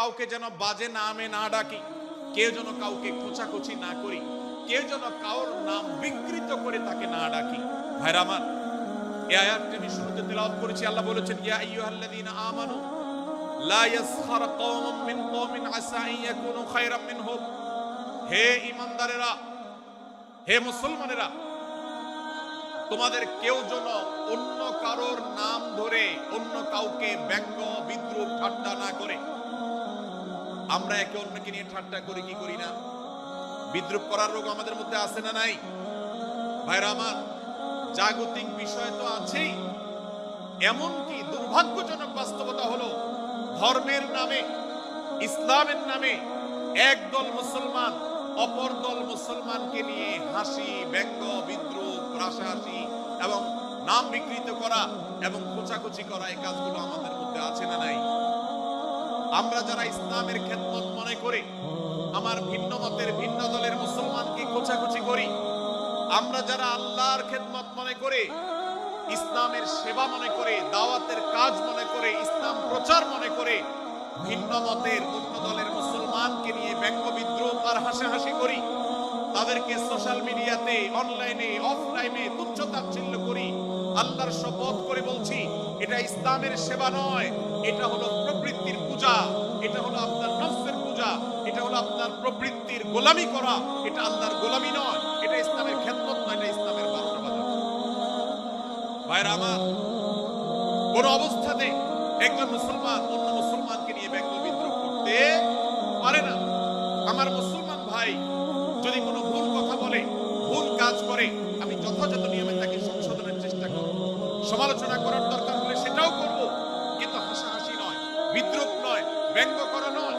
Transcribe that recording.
কাউকে যেন বাজে নামে না ডাকি, কেউ যেন কাউকে খোঁচাখুচি না করি, কেউ যেন কাউর নাম বিকৃত করে তাকে না ডাকি। ভাইরা আমার এই আয়াতটি আমি শুরুতে তেলাওয়াত করেছি, আল্লাহ বলেছেন, ইয়া আইয়ুহাল্লাযীনা আমানু, লা ইয়াসখার কওমুম মিন কওমিন আসা ইয়াকুনু খায়রাম মিনহুম। হে ঈমানদারেরা, হে মুসলমানেরা, তোমাদের কেউ যেন অন্য কারোর নাম ধরে অন্য কাউকে ব্যঙ্গ, বিদ্রুপ, ঠাট্টা না করে আমরা একে অন্যকে নিয়ে ঠাট্টা করি, কি করি না? বিদ্রুপ করার রোগ আমাদের মধ্যে আছে না নাই? ভাইরা আমার, জাগতিক বিষয় তো আছেই। এমনকি দুর্ভাগ্যজনক বাস্তবতা হলো, ধর্মের নামে, ইসলামের নামে একদল মুসলমান অপর দল মুসলমানকে নিয়ে হাসি, ব্যঙ্গ, বিদ্রুপ রাশাহাসি এবং নাম বিকৃত করা এবং খোঁচাখুচি করা এই কাজগুলো আমাদের মধ্যে আছে না নাই? আমরা যারা ইসলামের খেদমত মনে করি, আমার ভিন্ন মতের ভিন্ন দলের মুসলমানকে খোঁচাখুচি করি? আমরা যারা আল্লাহর খেদমত মনে করে, ইসলামের সেবা মনে করে, দাওয়াতের কাজ মনে করে, ইসলাম প্রচার মনে করে, ভিন্ন মতের অন্য দলের মুসলমানকে নিয়ে ব্যঙ্গ বিদ্রোহ আর হাসাহাসি করি, তাদেরকে সোশ্যাল মিডিয়াতে অনলাইনে অফলাইনে তুচ্ছ তাচ্ছিল্য করি আল্লাহর শপথ করে বলছি, এটা ইসলামের সেবা নয়, এটা হলো প্রবৃত্তির পূজা, এটা হলো আপনার নফসের পূজা, এটা হলো আপনার প্রবৃত্তির গোলামি করা, এটা আল্লাহর গোলামি নয়, এটা ইসলামের খেদমত নয়, এটা ইসলামের ভাইরা আমার, কোন অবস্থাতে একজন মুসলমান অন্য মুসলমানকে নিয়ে ব্যঙ্গ বিদ্রোহ করতে পারে না। আমার মুসলমান ভাই যদি কোনো ভুল কথা বলে, ভুল কাজ করে, আমি যথাযথ নিয়মে সমালোচনা করার দরকার হলে সেটাও করব। কিন্তু হাসাহাসি নয় বিদ্রুপ নয় ব্যঙ্গ করা নয়।